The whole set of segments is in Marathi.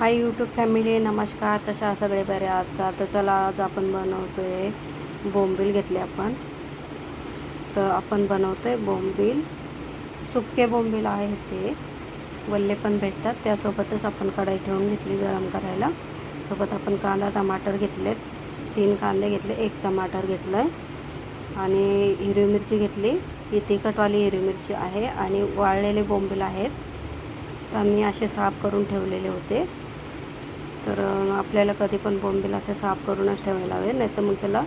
हाय यूट्यूब फॅमिली नमस्कार. कशा सगळे? बरे आहात का? तर चला आज आपण बनवतो आहे बोंबील घेतले आपण. तर आपण बनवतो आहे बोंबील. सुके बोंबील आहे ते. वल्ले पण भेटतात. त्यासोबतच आपण कढाई ठेवून घेतली गरम करायला. सोबत आपण कांदा टमाटर घेतलेत. तीन कांदे घेतले एक टमाटर घेतलं आहे आणि हिरवी मिरची घेतली. ही तिखटवाली हिरवी मिरची आहे आणि वाळलेले बोंबील आहेत. तर मी असे साफ करून ठेवलेले होते. तर आपल्याला कधी पण बोंबील असे साफ करूनच ठेवायला हवे नाही तर मग त्याला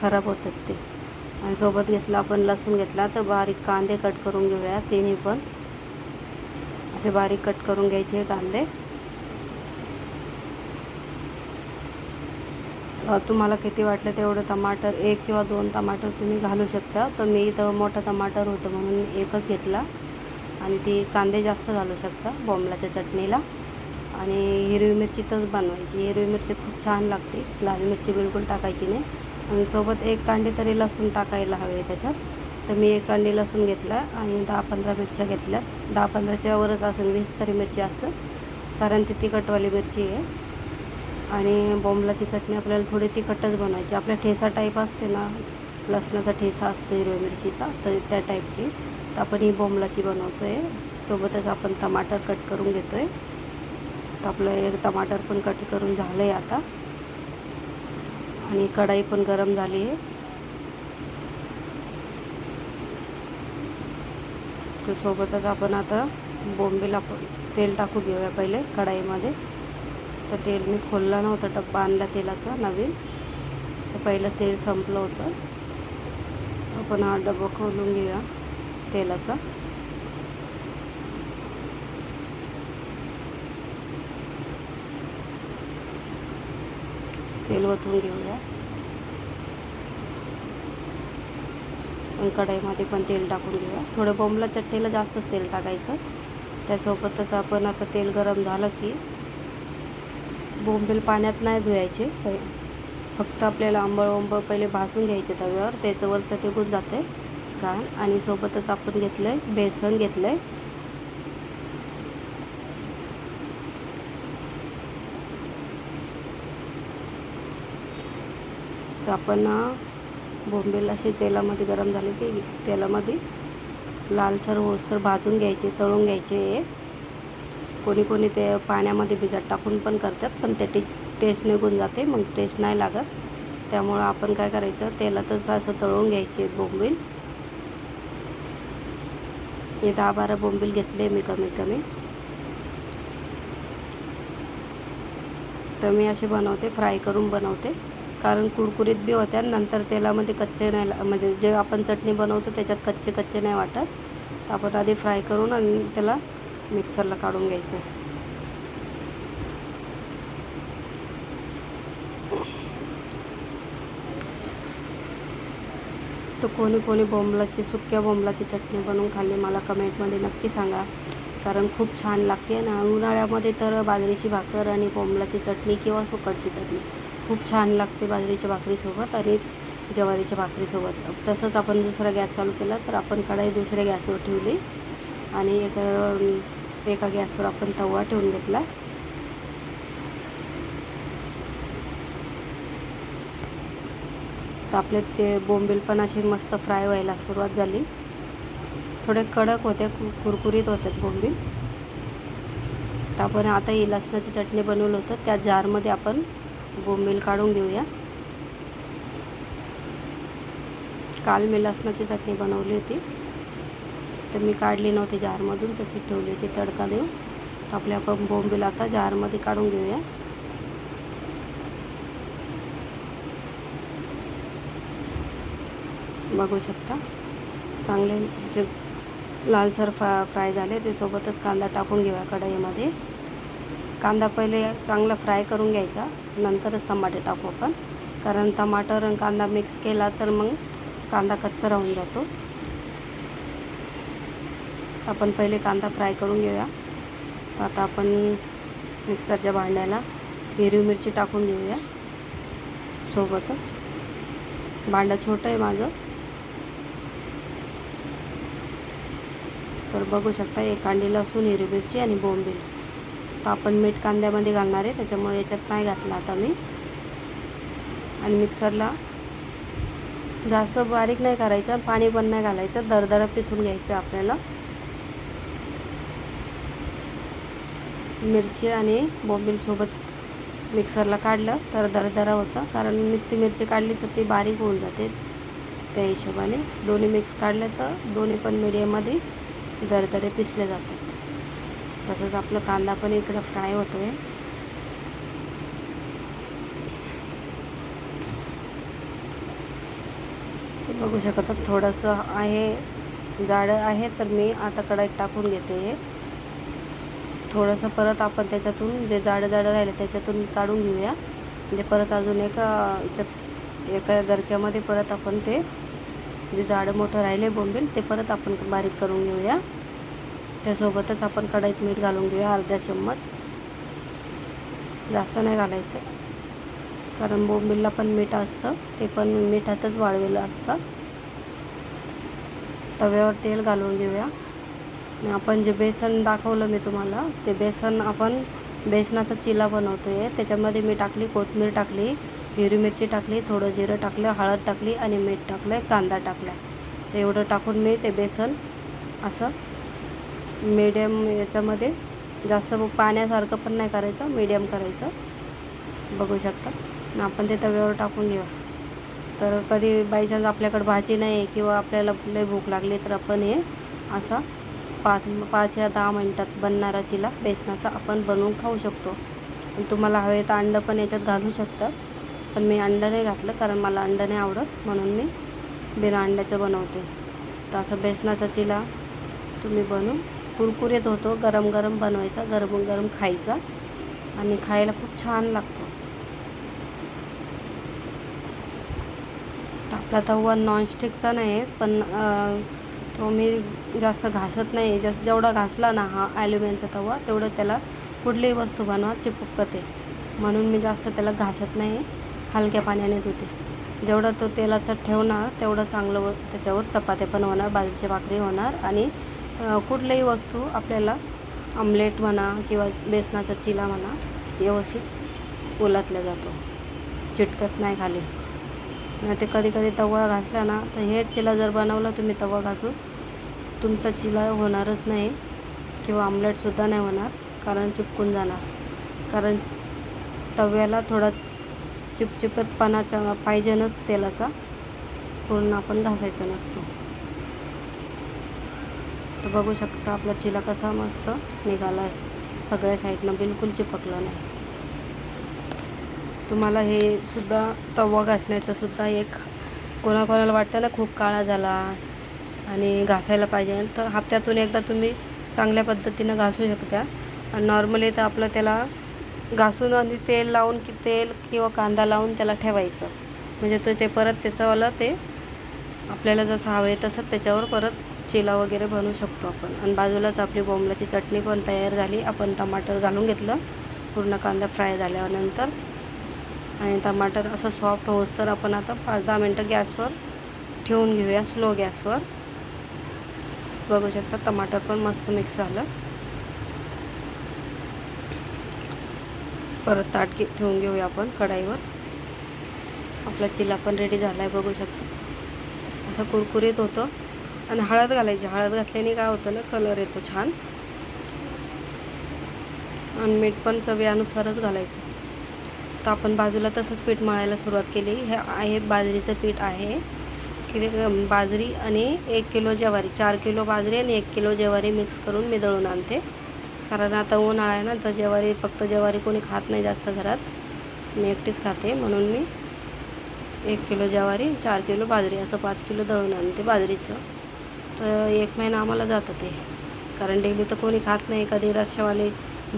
खराब होतात ते. आणि सोबत घेतला आपण लसूण घेतला तर बारीक कांदे कट करून घेऊया तिन्ही पण. असे बारीक कट करून घ्यायचे कांदे. तुम्हाला किती वाटलं तेवढं टमाटर एक किंवा दोन टमाटर तुम्ही घालू शकता. तर मी इथं मोठा टमाटर होतं म्हणून एकच घेतला. आणि ती कांदे जास्त घालू शकता बोंबलाच्या चटणीला. आणि हिरवी मिरची तर बनवायची. हिरवी मिरची खूप छान लागते. लाल मिरची बिलकुल टाकायची नाही. आणि सोबत एक कांडी तरी लसूण टाकायला हवे त्याच्यात. तर मी एक कांडी लसूण घेतला आणि दहा पंधरा मिरच्या घेतल्या दहा पंधराच्या वरच असेल वीस तरी मिरची असतं कारण ती तिखटवाली मिरची आहे. आणि बोंबलाची चटणी आपल्याला थोडी तिखटच बनवायची. आपल्या ठेसा टाईप असते ना लसणाचा ठेसा असतो हिरव्या मिरचीचा तर त्या टाईपची तर आपण ही बोंबलाची बनवतो आहे सोबतच आपण टमाटर कट करून घेतो आहे तर आपलं एक टमाटर पण कट करून झालं आहे आता. आणि कढाई पण गरम झाली आहे. तर सोबतच आपण आता बोंबीला आपण तेल टाकू घेऊया पहिले कढाईमध्ये. तर तेल मी खोलला नव्हता डब्बा आणला तेलाचा नवीन. तर पहिलं तेल संपलं होतं. आपण हा डब्बा खोलून घेऊया तेलाचा. तेल ओतून घेऊया. कढईमध्ये पण तेल टाकून घेऊया. थोडं बोंबला चटणीला जास्त तेल टाकायचं. त्यासोबतच आपण आता तेल गरम झालं की बोंबील पाण्यात नाही धुवायचे. फक्त आपल्याला आंबळ ओंबळ पहिले भाजून घ्यायचे तव्यावर. त्याचं वरचं टिकून जाते घाण. आणि सोबतच आपण घेतलं आहे बेसन घेतलं आहे आपण बोंबील अशी तेलामध्ये गरम झाले की तेलामध्ये लालसर होसतर भाजून घ्यायचे तळून घ्यायचे. कोणी कोणी ते पाण्यामध्ये भिजत टाकून पण करतात पण ते टी टेस्ट निघून जाते मग टेस्ट नाही लागत. त्यामुळं आपण काय करायचं तेलातच असं तळून घ्यायचे बोंबील. हे दहा बारा बोंबील घेतले मी कमीत कमी. तर मी असे बनवते फ्राय करून बनवते. कारण कुरकुरीत बी होत्या नंतर तेलामध्ये कच्चे नाही म्हणजे जे आपण चटणी बनवतो त्याच्यात कच्चे कच्चे नाही वाटत. तर आपण आधी फ्राय करून आणि त्याला मिक्सरला काढून घ्यायचं. आहे तर कोणी कोणी बोंबलाची सुक्या बोंबलाची चटणी बनवून खाल्ली. मला कमेंटमध्ये नक्की सांगा. कारण खूप छान लागते. ना उन्हाळ्यामध्ये तर बाजरीची भाकर आणि बोंबलाची चटणी किंवा सुकटची चटणी. खूप छान लागते बाजरीच्या भाकरीसोबत आणि ज्वारीच्या भाकरीसोबत. तसंच आपण दुसरा गॅस चालू केला तर आपण कढाई दुसऱ्या गॅसवर ठेवली आणि एक एका गॅसवर आपण तवा ठेवून घेतला. तर आपले ते बोंबील पण असे मस्त फ्राय व्हायला सुरुवात झाली. थोडे कडक होते कु कुरकुरीत होतात बोंबील. तर आपण आता ही लसणाची चटणी बनवलं होतं. त्या जारमध्ये आपण बोंबील काढून घेऊया. काल मी लसणाची चटणी बनवली होती. तर मी काढली नव्हती जारमधून तशी ठेवली होती. तडका देऊन तर आपले आपण बोंबील आता जारमध्ये काढून घेऊया. बघू शकता. चांगले असे लालसर फ्रा फ्राय झाले. ते सोबतच कांदा टाकून घेऊया कढईमध्ये. कांदा पहिले चांगला फ्राय करून घ्यायचा. नंतरच टमाटे टाकू आपण. कारण टमाटर आणि कांदा मिक्स केला तर मग कांदा कच्चा राहून जातो. आपण पहिले कांदा फ्राय करून घेऊया. तर आता आपण मिक्सरच्या भांड्याला हिरवी मिरची टाकून घेऊया. सोबतच. भांडं छोटं आहे माझं. तर बघू शकता एक कांडी लसूण हिरवी मिरची आणि बोंबील. तर आपण मीठ कांद्यामध्ये घालणार आहे त्याच्यामुळे याच्यात नाही घातलं आता मी. आणि मिक्सरला जास्त बारीक नाही करायचं पाणी पण नाही घालायचं दरदरा पिसून घ्यायचं आपल्याला. मिरची आणि बोंबीलसोबत मिक्सरला काढलं तर दरदरा होतं कारण नुसती मिरची काढली तर ती बारीक होऊन जाते त्या हिशोबाने. दोन्ही मिक्स काढलं तर दोन्ही पण मीडियममध्ये दरदरे पिसले जातात. तसंच आपलं कांदा पण इकडं फ्राय होतो आहे ते बघू शकतात थोडंसं आहे जाडं आहे तर मी आता कढाईत टाकून घेते. हे थोडंसं परत आपण त्याच्यातून जे जाडं जाडं राहिलं त्याच्यातून काढून घेऊया. म्हणजे परत अजून एका चप एका गरक्यामध्ये परत आपण ते जे जाडं मोठं राहिले बोंबील ते परत आपण बारीक करून घेऊया. त्यासोबतच आपण कढईत मीठ घालून घेऊया अर्धा चम्मच. जास्त नाही घालायचं. कारण बोंबिलला पण मीठ असतं. ते पण मिठातच वाळलेलं असतं. तव्यावर तेल घालून घेऊया. आणि आपण जे बेसन दाखवलं मी तुम्हाला ते बेसन आपण बेसनाचा चिला बनवतो आहे त्याच्यामध्ये मी टाकली कोथिंबीर टाकली हिरवी मिरची टाकली थोडं जिरं टाकलं हळद टाकली आणि मीठ टाकलं आहे कांदा टाकला ते एवढं टाकून मी ते बेसन असं मीडियम याच्यामध्ये जास्त पाण्यासारखं पण नाही करायचं मीडियम करायचं. बघू शकता. आणि आपण ते तव्यावर टाकून घेऊ तर कधी बाय चान्स आपल्याकडे भाजी नाही किंवा आपल्याला लई भूक लागली तर आपण हे असा पाच पाच या दहा मिनटात बनणारा चिला बेसनाचा आपण बनवून खाऊ शकतो. आणि तुम्हाला हवे तर अंडं पण याच्यात घालू शकता. पण मी अंडं नाही घातलं कारण मला अंडं नाही आवडत म्हणून मी बिना अंड्याचं बनवते. तर असं बेसनाचा चिला तुम्ही बनवून कुरकुरीत होतो गरम गरम बनवायचा गरम गरम खायचा आणि खायला खूप छान लागतो. आपला तवा नॉनस्टिकचा नाही आहे पण तो मी जास्त घासत नाही. जास्त जेवढा घासला ना हा ॲल्युमिनियमचा तवा तेवढं त्याला कुठलीही वस्तू बनवा चिपकते म्हणून मी जास्त त्याला घासत नाही हलक्या पाण्याने धुते. जेवढं तो तेलाचं ठेवणार तेवढं चांगलं त्याच्यावर चपात्या पण होणार बाजरीची भाकरी होणार आणि कुठल्याही वस्तू आपल्याला आमलेट म्हणा किंवा बेसनाचा चिला म्हणा व्यवस्थित ओलातल्या जातो. चिटकत नाही खाली. नाही ते कधी कधी तवा घासला ना तर हे चिला जर बनवलं तुम्ही तवा घासून तुमचा चिला होणारच नाही किंवा आमलेटसुद्धा नाही होणार कारण चिपकून जाणार. कारण तव्याला थोडा चिपचिपतपणाचा पाहिजेनच तेलाचा पूर्ण आपण घासायचा नसतो. तर बघू शकता आपला चिला कसा मस्त निघाला आहे सगळ्या साईडनं बिलकुल चिपकला नाही. तुम्हाला हे सुद्धा तवा घासण्याचं सुद्धा एक कोणाकोणाला वाटतं ना खूप काळा झाला आणि घासायला पाहिजे. तर हप्त्यातून एकदा तुम्ही चांगल्या पद्धतीनं घासू शकता. आणि नॉर्मली तर आपलं त्याला घासून आणि तेल लावून की तेल किंवा कांदा लावून त्याला ठेवायचं. म्हणजे तो ते परत त्याचंवालं ते आपल्याला जसं हवं आहे तसं त्याच्यावर परत चिला वगैरे बनवू शकतो आपण. आणि बाजूलाच आपली बोंबलाची चटणी पण तयार झाली. आपण टमाटर घालून घेतलं. पूर्ण कांदा फ्राय झाल्यानंतर. आणि टमाटर असं सॉफ्ट होस तर आपण आता पाच दहा मिनटं गॅसवर ठेवून घेऊया स्लो गॅसवर. बघू शकता टमाटर पण मस्त मिक्स झालं. परत ताटकी ठेवून घेऊया आपण कढाईवर. आपला चिला पण रेडी झाला आहे बघू शकता. असं कुरकुरीत होतं. आणि हळद घालायची. हळद घातल्याने काय होतं ना कलर येतो छान. आणि मीठ पण चवीनुसारच घालायचं. तर आपण बाजूला तसंच पीठ मळायला सुरुवात केली. हे आहे बाजरीचं पीठ आहे. की बाजरी आणि एक किलो ज्वारी. चार किलो बाजरी आणि एक किलो ज्वारी मिक्स करून मी दळून आणते. कारण आता उन्हाळा आहे ना तर ज्वारी फक्त ज्वारी कोणी खात नाही जास्त घरात. मी एकटीच खाते म्हणून मी एक किलो ज्वारी चार किलो बाजरी असं पाच किलो दळून आणते बाजरीचं. तर एक महिना आम्हाला जातं ते. कारण डेली तर कोणी खात नाही. कधी रश्शावाली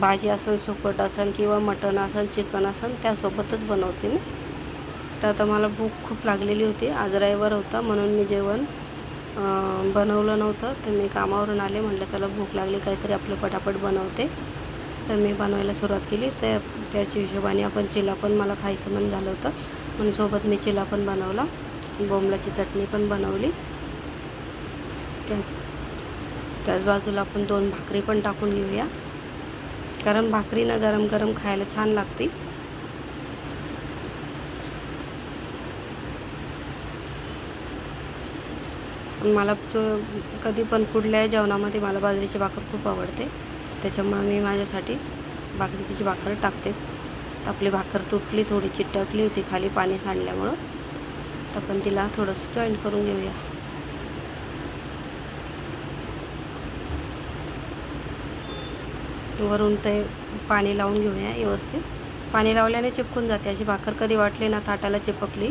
भाजी असेल सुकट असेल किंवा मटण असेल चिकन असेल त्यासोबतच बनवते मी. तर आता मला भूक खूप लागलेली होती. आज रविवार होता. म्हणून मी जेवण बनवलं नव्हतं. तर मी कामावरून आले. म्हटलं चला भूक लागली. काहीतरी आपलं पटापट बनवते. तर मी बनवायला सुरुवात केली. तर त्याच्या हिशोबाने आपण चिला पण मला खायचं मन झालं होतं. म्हणून सोबत मी चिला पण बनवला. बोंबलाची चटणी पण बनवली. त्या त्याच बाजूला आपण दोन भाकरी पण टाकून घेऊया. कारण भाकरीनं गरम गरम खायला छान लागते. मला कधी पण कुठल्याही जेवणामध्ये मला बाजरीची भाकर खूप आवडते. त्याच्यामुळे मी माझ्यासाठी बाजरीची भाकर टाकतेच. तर आपली भाकर तुटली थोडी चिटकली होती खाली पाणी सांडल्यामुळं. तर आपण तिला थोडंसं जॉईंट करून घेऊया. वरून ते पाणी लावून घेऊया व्यवस्थित. पाणी लावल्याने चिपकून जाते. अशी भाकर कधी वाटली ना ताटाला चिपकली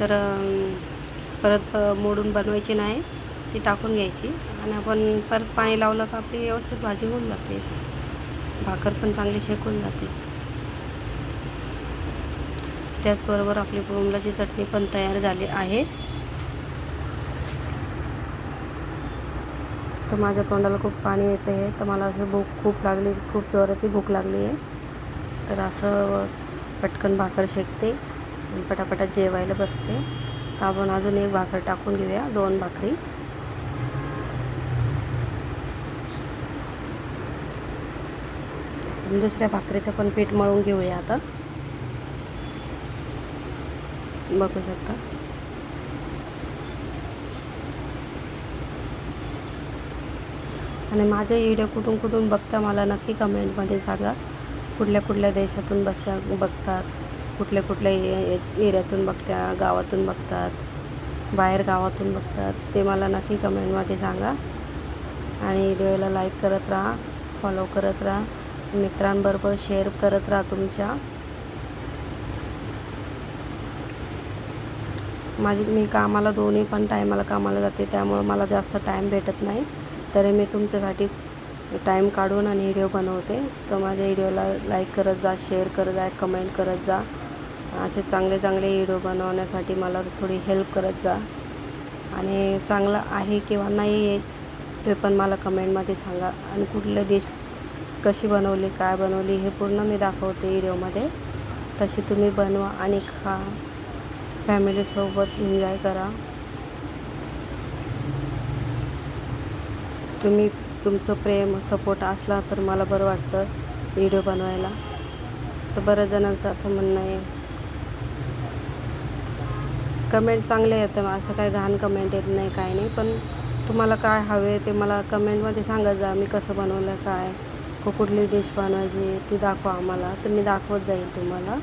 तर परत मोडून बनवायची नाही ती टाकून घ्यायची. आणि आपण परत पाणी लावलं का आपली व्यवस्थित भाजी होऊन जाते. भाकर पण चांगली शेकून जाते. त्याचबरोबर आपली बोंबलाची चटणी पण तयार झाली आहे. तर माझ्या तोंडाला खूप पाणी येते आहे. तर मला असं भूक खूप लागली खूप जोराची भूक लागली आहे. तर असं पटकन भाकर शेकते आणि पटापटा जेवायला बसते. तर आपण अजून एक भाकर टाकून घेऊया दोन भाकरी. दुसऱ्या भाकरीचं पण पीठ मळून घेऊया आता. बघू शकता. आणि माझे व्हिडिओ कुठून कुठून बघता मला नक्की कमेंटमध्ये सांगा. कुठल्या कुठल्या देशातून बसल्या बघतात कुठल्या कुठल्या ए- ए- एरियातून बघत्या गावातून बघतात बाहेर गावातून बघतात ते मला नक्की कमेंटमध्ये सांगा. आणि व्हिडिओला लाईक करत राहा फॉलो करत राहा मित्रांबरोबर शेअर करत राहा तुमच्या. माझी मी कामाला दोन्ही पण टायमाला कामाला जाते त्यामुळं मला जास्त टाईम भेटत नाही. तरी मी तुमच्यासाठी टाईम काढून आणि व्हिडिओ बनवते. तर माझ्या व्हिडिओला लाईक करत जा शेअर करत जा कमेंट करत जा. असे चांगले चांगले व्हिडिओ बनवण्यासाठी मला थोडी हेल्प करत जा. आणि चांगलं आहे किंवा नाही ते पण मला कमेंटमध्ये सांगा. आणि कुठले डिश कशी बनवली काय बनवली हे पूर्ण मी दाखवते व्हिडिओमध्ये तशी तुम्ही बनवा आणि खा. फॅमिलीसोबत एन्जॉय करा. तुम्ही तुमचं प्रेम सपोर्ट असला तर मला बरं वाटतं व्हिडिओ बनवायला. तर बऱ्याच जणांचं असं म्हणणं आहे. कमेंट चांगले येतं असं काय घाण कमेंट येत नाही काय नाही. पण तुम्हाला काय हवे ते मला कमेंटमध्ये सांगत जा मी कसं बनवलं काय कुठली डिश बनवायची ती दाखवा आम्हाला. तर मी दाखवत जाईल तुम्हाला.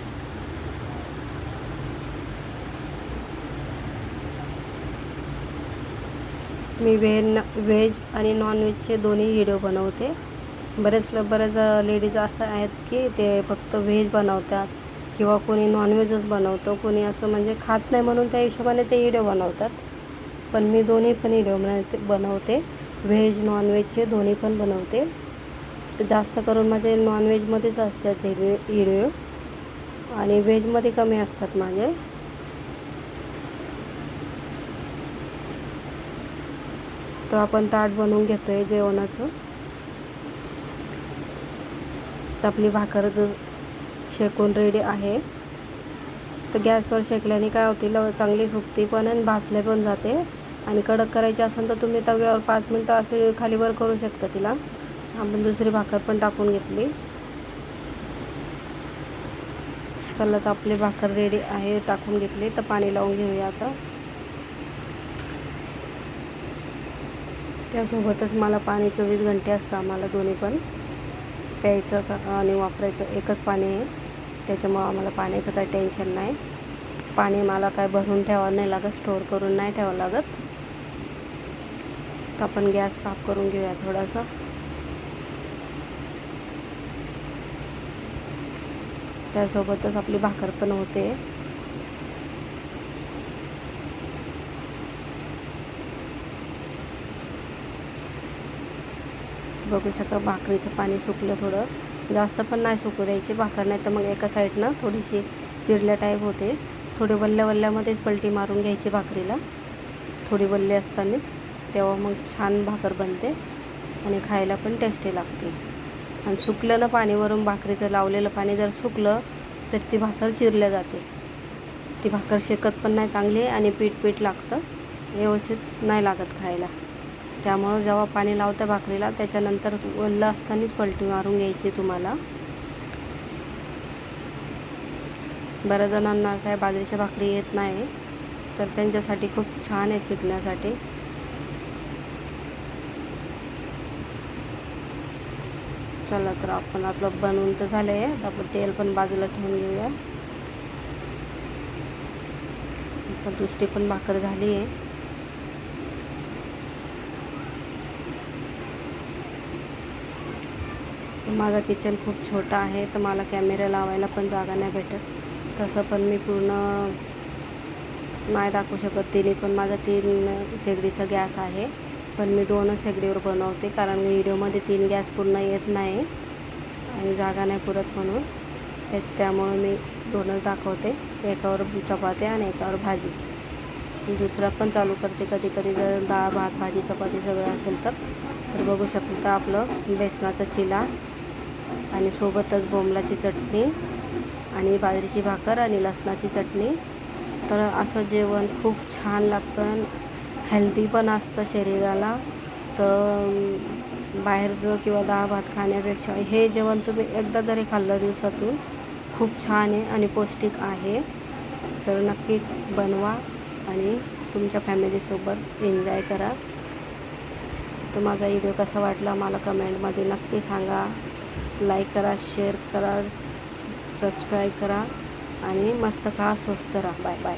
मी व्हेन व्हेज आणि नॉनव्हेजचे दोन्ही व्हिडिओ बनवते. बरेच बरेच लेडीज असं आहेत की ते फक्त व्हेज बनवतात किंवा कोणी नॉनव्हेजच बनवतो. कोणी असं म्हणजे खात नाही म्हणून त्या हिशोबाने ते व्हिडिओ बनवतात. पण मी दोन्ही पण व्हिडिओ बनवते बनवते. व्हेज नॉनव्हेजचे दोन्ही पण बनवते. तर जास्त करून माझे नॉनव्हेजमध्येच असतात हे व्हिडिओ आणि व्हेजमध्ये कमी असतात माझे. तर आपण ताट बनवून घेतो आहे जेवणाचं. तर आपली भाकर शेकून रेडी आहे. तर गॅसवर शेकल्याने काय होते ल चांगली सुकती पण आणि भासले पण जाते. आणि कडक करायची असेल तर तुम्ही तव्यावर पाच मिनटं असे खालीवर करू शकता तिला. आपण दुसरी भाकर पण टाकून घेतली. चला तर आपली भाकर रेडी आहे टाकून घेतली. तर पाणी लावून घेऊया आता. त्यासोबतच मला पाणी चोवीस घंटे असतं आम्हाला दोन्ही पण. प्यायचं का आणि वापरायचं एकच पाणी आहे. त्याच्यामुळं आम्हाला पाण्याचं काही टेन्शन नाही. पाणी मला काय भरून ठेवावं नाही लागत स्टोअर करून नाही ठेवावं लागत. तर आपण गॅस साफ करून घेऊया थोडासा. त्यासोबतच आपली भाकर पण होते. बघू शकता भाकरीचं पाणी सुकलं थोडं. जास्त पण नाही सुकू द्यायची भाकर नाही तर मग एका साईडनं थोडीशी चिरल्या टाईप होते. थोडे वल्ल्या वल्ल्यामध्येच पलटी मारून घ्यायची भाकरीला. थोडी वल्ले असतानाच तेव्हा मग छान भाकर बनते आणि खायला पण टेस्टी लागते. आणि सुकलं ना पाणीवरून भाकरीचं लावलेलं पाणी जर सुकलं तर ती भाकर चिरल्या जाते. ती भाकर शेकत पण नाही चांगली आणि पीठ पीठ लागतं. व्यवस्थित नाही लागत खायला. त्यामुळं जेव्हा पाणी लावतं भाकरीला त्याच्यानंतर ओल्लं असतानाच पलटी मारून घ्यायची तुम्हाला. बऱ्याच जणांना काय बाजरीच्या भाकरी येत नाही तर त्यांच्यासाठी खूप छान आहे शिकण्यासाठी चला तर आपण आपलं बनवून तर झालं आहे आता आपण तेल पण बाजूला ठेवून घेऊया. तर दुसरी पण भाकर झाली आहे माझा किचन खूप छोटा आहे तर मला कॅमेरा लावायला पण जागा नाही भेटत. तसं पण मी पूर्ण नाही दाखवू शकत तिने पण माझा तीन शेगडीचा गॅस आहे. पण मी दोनच शेगडीवर बनवते कारण व्हिडिओमध्ये तीन गॅस पूर्ण येत नाही आणि जागा नाही पुरत म्हणून. ते त्यामुळं मी दोनच दाखवते एकावर चपाती आणि एकावर भाजी. दुसरा पण चालू करते कधी कधी जर डाळ भात भाजी चपाती सगळं असेल तर. तर बघू शकता आपलं बेसनाचा चिला. आणि सोबतच बोंबलाची चटणी आणि बाजरीची भाकर आणि लसणाची चटणी. तर असं जेवण खूप छान लागतं हेल्दी पण असतं शरीराला. तर बाहेरचं किंवा डाळ भात खाण्यापेक्षा हे जेवण तुम्ही एकदा जरी खाल्लं दिवसातून खूप छान आहे आणि पौष्टिक आहे. तर नक्की बनवा आणि तुमच्या फॅमिलीसोबत एन्जॉय करा. तर माझा व्हिडिओ कसा वाटला मला कमेंटमध्ये नक्की सांगा. लाईक करा शेअर करा सबस्क्राईब करा आणि मस्त खा स्वस्त राहा. Bye bye